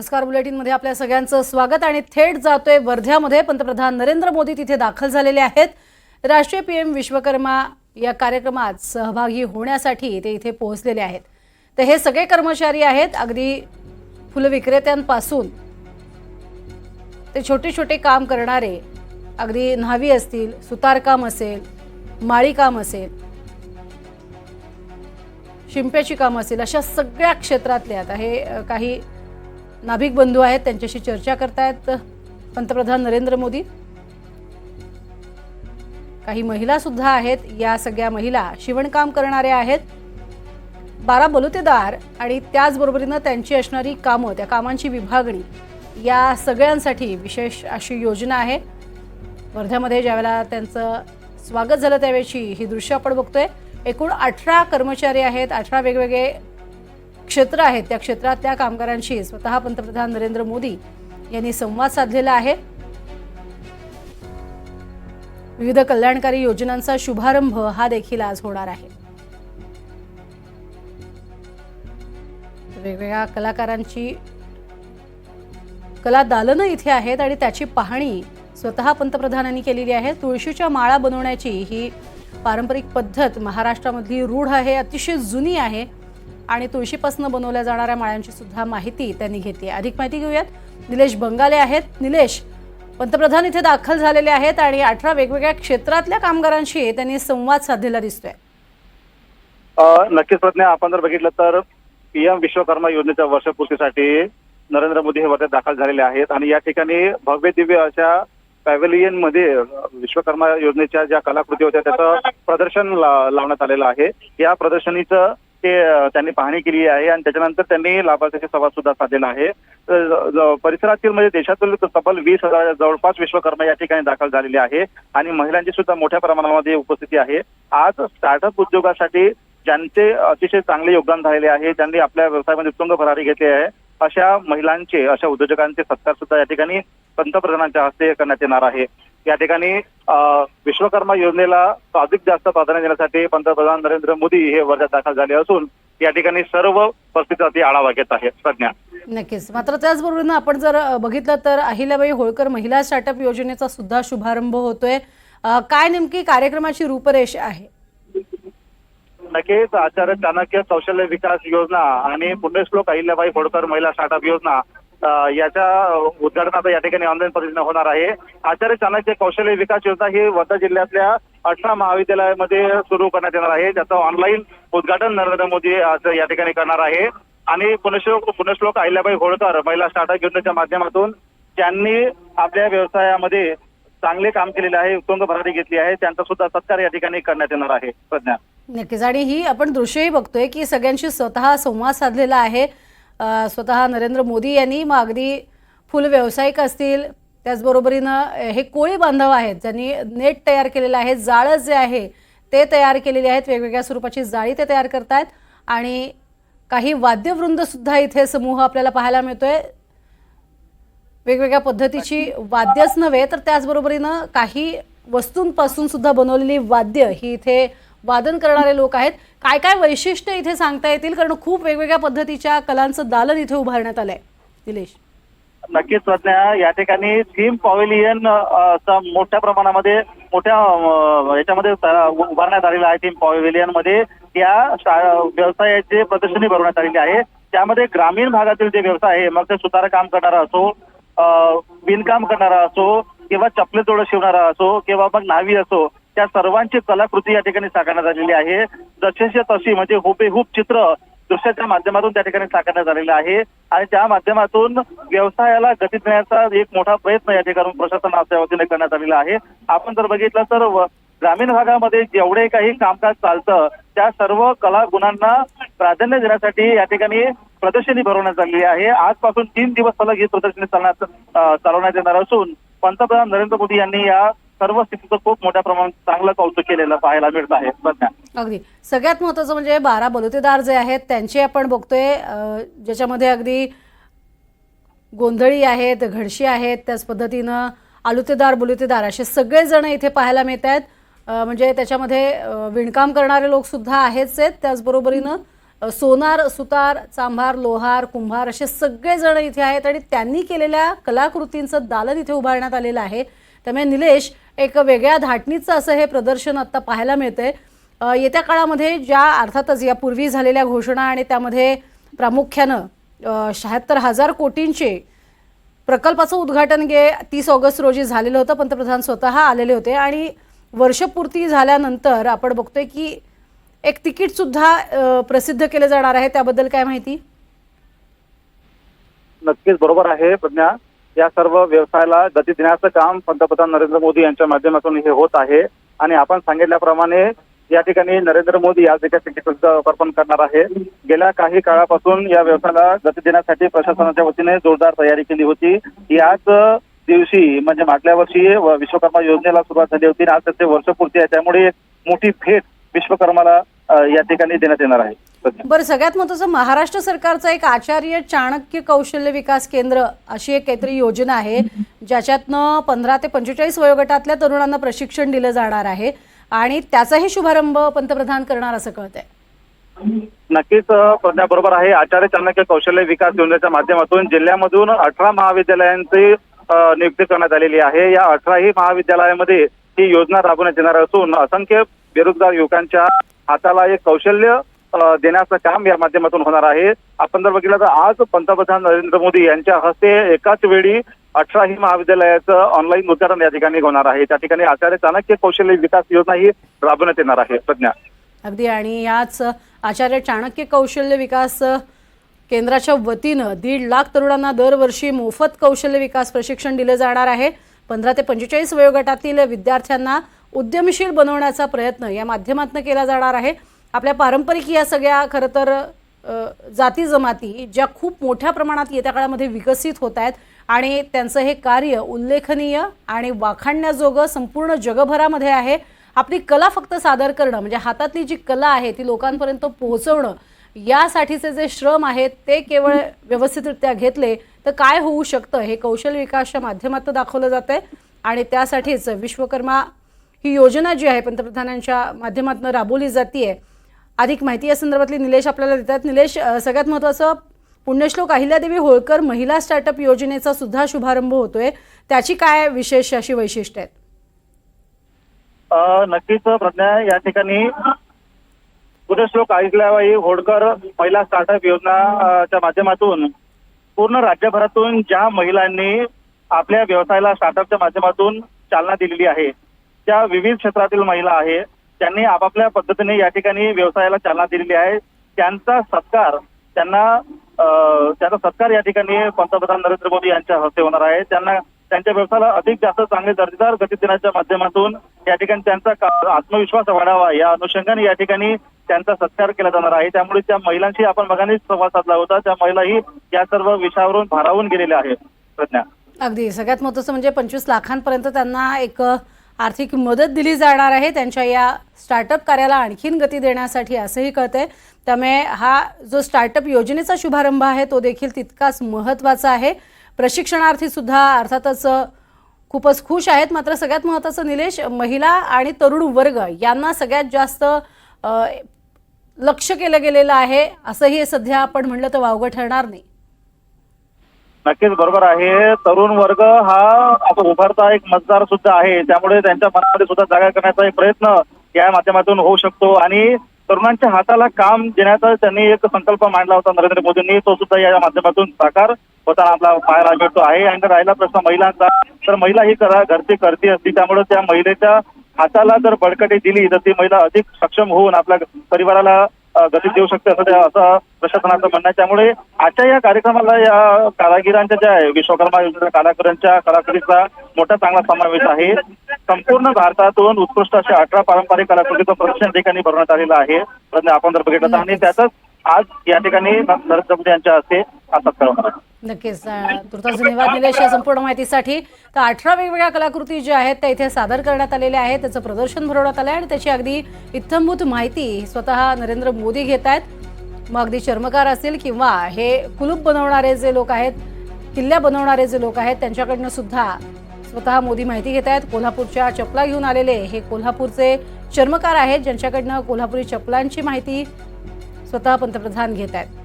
नमस्कार बुलेटिनमध्ये आपल्या सगळ्यांचं स्वागत आणि थेट जातोय वर्ध्यामध्ये. पंतप्रधान नरेंद्र मोदी तिथे दाखल झालेले आहेत. राष्ट्रीय पीएम विश्वकर्मा या कार्यक्रमात सहभागी होण्यासाठी ते इथे पोहोचलेले आहेत. तर हे सगळे कर्मचारी आहेत. अगदी फुलविक्रेत्यांपासून ते छोटे छोटे काम करणारे. अगदी न्हावी असतील सुतारकाम असेल माळीकाम असेल शिंप्याची कामं असेल अशा सगळ्या क्षेत्रातले आता हे काही नाभिक बंधू आहेत त्यांच्याशी चर्चा करतायत पंतप्रधान नरेंद्र मोदी. काही महिला सुद्धा आहेत या सगळ्या महिला शिवणकाम करणाऱ्या आहेत. बारा बलुतेदार आणि त्याचबरोबरीनं त्यांची असणारी कामं त्या कामांची विभागणी या सगळ्यांसाठी विशेष अशी योजना आहे. वर्ध्यामध्ये ज्यावेळेला त्यांचं स्वागत झालं त्यावेळेची ही दृश्य आपण बघतोय. एकूण अठरा कर्मचारी आहेत अठरा वेगवेगळे क्षेत्र आहेत त्या क्षेत्रातल्या कामगारांशी स्वतः पंतप्रधान नरेंद्र मोदी यांनी संवाद साधलेला आहे. विविध कल्याणकारी योजनांचा शुभारंभ हा देखील आज होणार आहे. वेगवेगळ्या कलाकारांची कला दालनं इथे आहेत आणि त्याची पाहणी स्वतः पंतप्रधानांनी केलेली आहे. तुळशीच्या माळा बनवण्याची ही पारंपरिक पद्धत महाराष्ट्रामधली रूढ आहे अतिशय जुनी आहे. आणि तुळशीपासून बनवल्या जाणाऱ्या माळ्यांची सुद्धा माहिती त्यांनी घेतली आहे. अधिक माहिती घेऊयात. निलेश बंगाले आहेत. निलेश पंतप्रधान इथे दाखल झालेले आहेत आणि अठरा वेगवेगळ्या क्षेत्रातल्या कामगारांशी त्यांनी संवाद साधलेला दिसतोय. नक्कीच प्रज्ञा आपण जर बघितलं तर पीएम विश्वकर्मा योजनेच्या वर्षपूर्तीसाठी नरेंद्र मोदी हे वर्ध्यात दाखल झालेले आहेत आणि या ठिकाणी भव्य दिव्य अशा पॅव्हलियनमध्ये विश्वकर्मा योजनेच्या ज्या कलाकृती होत्या त्याचं प्रदर्शन लावण्यात आलेलं आहे. या प्रदर्शनीचं ते त्यांनी पाहणी केली आहे आणि त्याच्यानंतर त्यांनी लाभार्थ्याशी संवाद सुद्धा साधलेला आहे. परिसरातील म्हणजे देशातील तब्बल वीस हजार जवळपास विश्वकर्मा या ठिकाणी दाखल झालेले आहे आणि महिलांची सुद्धा मोठ्या प्रमाणामध्ये उपस्थिती आहे. आज स्टार्टअप उद्योगासाठी ज्यांचे अतिशय चांगले योगदान झालेले आहे ज्यांनी आपल्या व्यवसायामध्ये उत्तुंग भरारी घेतली आहे अशा महिलांचे अशा उद्योजकांचे सत्कार सुद्धा या ठिकाणी पंतप्रधानांच्या हस्ते करण्यात येणार आहे. या ठिकाणी विश्वकर्मा योजनेला अधिक जास्त प्राधान्य देण्यासाठी पंतप्रधान नरेंद्र मोदी हे वर्ध्यात दाखल झाले असून या ठिकाणी सर्व परिस्थितीचा आढावा घेत आहेत प्रज्ञा नक्कीच. मात्र त्याचबरोबर आपण जर बघितलं तर अहिल्याबाई होळकर महिला स्टार्टअप योजनेचा सुद्धा शुभारंभ होतोय. काय नेमकी कार्यक्रमाची रूपरेषा आहे? नक्कीच. आचार्य चाणक्य कौशल्य विकास योजना आणि पुण्यश्लोक अहिल्याबाई होडकर महिला स्टार्टअप योजना याच्या उद्घाटन आता या ठिकाणी ऑनलाईन पद्धतीने होणार आहे. आचार्य चाणक्य कौशल्य विकास योजना ही वर्धा जिल्ह्यातल्या अठरा महाविद्यालयामध्ये सुरू करण्यात येणार आहे. ज्याचं ऑनलाईन उद्घाटन नरेंद्र मोदी आज या ठिकाणी करणार आहे. आणि पुनश्लोक पुनश्लोक अहिल्याबाई होळकर महिला स्टार्टअप योजनेच्या माध्यमातून ज्यांनी आपल्या व्यवसायामध्ये चांगले काम केलेले आहे उत्तुंग भरारी घेतली आहे त्यांचा सुद्धा सत्कार या ठिकाणी करण्यात येणार आहे. प्रज्ञा. नक्कीच. आणि ही आपण दृश्यही बघतोय की सगळ्यांशी स्वतः संवाद साधलेला आहे. स्वतः नरेंद्र मोदी यांनी मग अगदी फुल व्यावसायिक असतील त्याचबरोबरीनं हे कोळी बांधव आहेत ज्यांनी नेट तयार केलेलं आहे जाळं जे आहे ते तयार केलेले आहेत वेगवेगळ्या स्वरूपाची जाळी ते तयार करतायत. आणि काही वाद्यवृंदसुद्धा इथे समूह आपल्याला पाहायला मिळतोय. वेगवेगळ्या पद्धतीची वाद्यच नव्हे तर त्याचबरोबरीनं काही वस्तूंपासून सुद्धा बनवलेली वाद्य ही इथे वादन करणारे लोक आहेत. काय काय वैशिष्ट्य इथे सांगता येतील? कारण खूप वेगवेगळ्या पद्धतीच्या कलांचं दालन इथे उभारण्यात आलंय. निलेश. नक्कीच सध्या या ठिकाणी थीम पॉव्हिलियन मोठ्या प्रमाणामध्ये मोठ्या याच्यामध्ये उभारण्यात आलेला आहे थीम पॉव्हिलियनमध्ये या व्यवसायाचे प्रदर्शनी भरवण्यात आलेली आहे. त्यामध्ये ग्रामीण भागातील जे व्यवसाय आहे मग ते सुतार काम करणारा असो विणकाम करणारा असो किंवा चपले जोडं शिवणारा असो किंवा मग नावी असो त्या सर्वांची कलाकृती या ठिकाणी साकारण्यात आलेली आहे. जशीच्या तशी म्हणजे हुबेहूब चित्र दृश्याच्या माध्यमातून त्या ठिकाणी साकारण्यात आलेलं आहे. आणि त्या माध्यमातून व्यवसायाला गती देण्याचा एक मोठा प्रयत्न या ठिकाणी प्रशासनाच्या वतीने करण्यात आलेला आहे. आपण जर बघितलं तर ग्रामीण भागामध्ये जेवढे काही कामकाज चालतं त्या सर्व कला गुणांना प्राधान्य देण्यासाठी या ठिकाणी प्रदर्शनी भरवण्यात आलेली आहे. आजपासून तीन दिवस सलग ही प्रदर्शनी चालण्यात चालवण्यात येणार असून पंतप्रधान नरेंद्र मोदी यांनी या सर्व स्थितीचं खूप मोठ्या प्रमाणात चांगलं कौतुक केलेलं पाहायला मिळत आहे सध्या अगदी. सगळ्यात महत्वाचं म्हणजे बारा बलुतेदार जे आहेत त्यांचे आपण बघतोय ज्याच्यामध्ये अगदी गोंधळी आहेत घडशी आहेत त्याच पद्धतीनं आलुतेदार बुलुतेदार असे सगळेजण इथे पाहायला मिळत आहेत. म्हणजे त्याच्यामध्ये विणकाम करणारे लोक सुद्धा आहेच आहेत. त्याचबरोबरीनं सोनार सुतार चांभार लोहार कुंभार असे सगळेजण इथे आहेत आणि त्यांनी केलेल्या कलाकृतींचं दालन इथे उभारण्यात आलेलं आहे. त्यामुळे निलेश एक वेगळ्या धाटणीचं असं हे प्रदर्शन आत्ता पाहायला मिळतंय. येत्या काळामध्ये ज्या अर्थातच यापूर्वी झालेल्या घोषणा आणि त्यामध्ये प्रामुख्यानं शहात्तर हजार कोटींचे प्रकल्पाचं उद्घाटन गे तीस ऑगस्ट रोजी झालेलं होतं पंतप्रधान स्वतः आलेले होते. आणि वर्षपूर्ती झाल्यानंतर आपण बघतोय की एक तिकीट सुद्धा प्रसिद्ध केलं जाणार आहे त्याबद्दल काय माहिती? नक्कीच बरोबर आहे प्रज्ञा. या सर्व व्यवसायाला गती देण्याचं काम पंतप्रधान नरेंद्र मोदी यांच्या माध्यमातून हे होत आहे. आणि आपण सांगितल्याप्रमाणे या ठिकाणी नरेंद्र मोदी आज एका अर्पण करणार आहे गेल्या काही काळापासून या व्यवसायाला गती देण्यासाठी प्रशासनाच्या वतीने जोरदार तयारी केली होती. याच दिवशी म्हणजे मागल्या वर्षी विश्वकर्मा योजनेला सुरुवात झाली होती आणि आज त्याचे वर्षपूर्ती आहे त्यामुळे एक मोठी भेट विश्वकर्माला या ठिकाणी देण्यात येणार आहे. बरं सगळ्यात महत्त्वाचं महाराष्ट्र सरकारचं एक आचार्य चाणक्य कौशल्य विकास केंद्र अशी एक काहीतरी योजना आहे ज्याच्यातनं पंधरा ते पंचेचाळीस वयोगटातल्या तरुणांना प्रशिक्षण दिलं जाणार आहे आणि त्याचाही शुभारंभ पंतप्रधान करणार असं कळतंय. नक्कीच अ, प्रज्ञा बरोबर आहे. आचार्य चाणक्य कौशल्य विकास योजनेच्या माध्यमातून जिल्ह्यामधून अठरा महाविद्यालयांची नियुक्ती करण्यात आलेली आहे. या अठराही महाविद्यालयामध्ये ही योजना राबवण्यात येणार असून असंख्य बेरोजगार युवकांच्या हाताला एक कौशल्य देण्याचं काम या माध्यमातून होणार आहे. आपण जर बघितलं तर आज पंतप्रधान नरेंद्र मोदी यांच्या हस्ते एकाच वेळी अठराही महाविद्यालयाचं ऑनलाईन उद्घाटन या ठिकाणी होणार आहे. त्या ठिकाणी आचार्य चाणक्य कौशल्य विकास योजना ही राबवण्यात येणार आहे. प्रज्ञा. अगदी. आणि याच आचार्य चाणक्य कौशल्य विकास केंद्राच्या वतीनं दीड लाख तरुणांना दरवर्षी मोफत कौशल्य विकास प्रशिक्षण दिलं जाणार आहे. पंधरा ते पंचेचाळीस वयोगटातील विद्यार्थ्यांना उद्यमशील बनवण्याचा प्रयत्न या माध्यमातून केला जाणार आहे. आपल्या पारंपरिक या सगळ्या खरं तर जाती जमाती ज्या खूप मोठ्या प्रमाणात येत्या काळामध्ये विकसित होत आहेत आणि त्यांचं हे कार्य उल्लेखनीय आणि वाखाणण्याजोगं संपूर्ण जगभरामध्ये आहे. आपली कला फक्त सादर करणं म्हणजे हातातली जी कला आहे ती लोकांपर्यंत पोहोचवणं यासाठीचे जे श्रम आहेत ते केवळ व्यवस्थितरित्या घेतले तर काय होऊ शकतं हे कौशल्य विकासच्या माध्यमातून दाखवलं जात आहे आणि त्यासाठीच विश्वकर्मा ही योजना जी आहे पंतप्रधानांच्या माध्यमातून राबवली जाते अधिक माहिती या संदर्भातली निलेश आपल्याला देतात. निलेश सगळ्यात महत्त्वाचं पुण्यश्लोक अहिल्यादेवी होळकर महिला स्टार्टअप योजनेचा सुद्धा शुभारंभ होतोय. त्याची काय विशेष अशी वैशिष्ट्य आहेत? नक्कीच प्रज्ञा या ठिकाणी पुण्यश्लोक ऐकल्याबाई होळकर महिला स्टार्टअप योजनाच्या माध्यमातून पूर्ण राज्यभरातून ज्या महिलांनी आपल्या व्यवसायाला स्टार्टअपच्या माध्यमातून चालना दिलेली आहे ज्या विविध क्षेत्रातील महिला आहे त्यांनी आपापल्या पद्धतीने या ठिकाणी व्यवसायाला चालना दिलेली आहे. त्यांचा सत्कार त्यांना त्याचा सत्कार या ठिकाणी पंतप्रधान नरेंद्र मोदी यांच्या हस्ते होणार आहे. त्यांना त्यांच्या व्यवसायाला अधिक जास्त चांगले दर्जेदार गती देण्याच्या माध्यमातून या ठिकाणी त्यांचा आत्मविश्वास वाढावा या अनुषंगाने या ठिकाणी त्यांचा सत्कार केला जाणार आहे. त्यामुळे त्या महिलांशी आपण मगानेच संवाद साधला होता. त्या महिलाही या सर्व विषयावरून भारावून गेलेल्या आहेत. प्रज्ञा. अगदी. सगळ्यात महत्वाचं म्हणजे पंचवीस लाखांपर्यंत त्यांना एक आर्थिक मदत दिली जाणार आहे. त्यांच्या या स्टार्टअप कार्याला आणखीन गती देण्यासाठी असंही कळतंय. त्यामुळे हा जो स्टार्टअप योजनेचा शुभारंभ आहे तो देखील तितकाच महत्त्वाचा आहे. प्रशिक्षणार्थी सुद्धा अर्थातच खूपच खुश आहेत. मात्र सगळ्यात महत्त्वाचं निलेश महिला आणि तरुण वर्ग यांना सगळ्यात जास्त लक्ष केलं गेलेलं आहे. असंही सध्या आपण म्हणलं तर वावगं ठरणार नाही. नक्कीच बरोबर आहे. तरुण वर्ग हा आता उभारता एक मतदार सुद्धा आहे. त्यामुळे त्यांच्या मनामध्ये सुद्धा जागा करण्याचा एक प्रयत्न या माध्यमातून होऊ शकतो. आणि तरुणांच्या हाताला काम देण्याचा त्यांनी एक संकल्प मांडला होता नरेंद्र मोदींनी. तो सुद्धा या माध्यमातून साकार होताना आपला पाहायला मिळतो आहे. आणि राहिला प्रश्न महिलांचा तर महिला ही करा घरची करती असती. त्यामुळे त्या महिलेच्या हाताला जर बळकटी दिली तर ती महिला अधिक सक्षम होऊन आपल्या परिवाराला गती देऊ शकते असं असं प्रशासनाचं म्हणणं आहे. त्यामुळे आजच्या या कार्यक्रमाला या कारागिरांच्या ज्या आहे, विश्वकर्मा योजनेच्या कारागिरांच्या कलाकृतीचा मोठा चांगला समावेश आहे. संपूर्ण भारतातून उत्कृष्ट अशा अठरा पारंपरिक कलाकृतीचं प्रदर्शन ठिकाणी भरवण्यात आलेलं आहे. आपण जर बघितलं तर आणि त्यातच आज या ठिकाणी नरेंद्र मोदी यांच्या हस्ते आज सत्कार होणार नक्कीच तुर्तास धन्यवाद निलेश या संपूर्ण माहितीसाठी. तर अठरा वेगवेगळ्या कलाकृती ज्या आहेत त्या इथे सादर करण्यात आलेल्या आहेत त्याचं प्रदर्शन भरवण्यात आलं आहे आणि त्याची अगदी इत्थंभूत माहिती स्वतः नरेंद्र मोदी घेत आहेत. मग अगदी चर्मकार असतील किंवा हे कुलूप बनवणारे जे लोक आहेत किल्ल्या बनवणारे जे लोक आहेत त्यांच्याकडनं सुद्धा स्वतः मोदी माहिती घेत आहेत. कोल्हापूरच्या चपला घेऊन आलेले हे कोल्हापूरचे चर्मकार आहेत ज्यांच्याकडनं कोल्हापुरी चपलांची माहिती स्वतः पंतप्रधान घेत आहेत.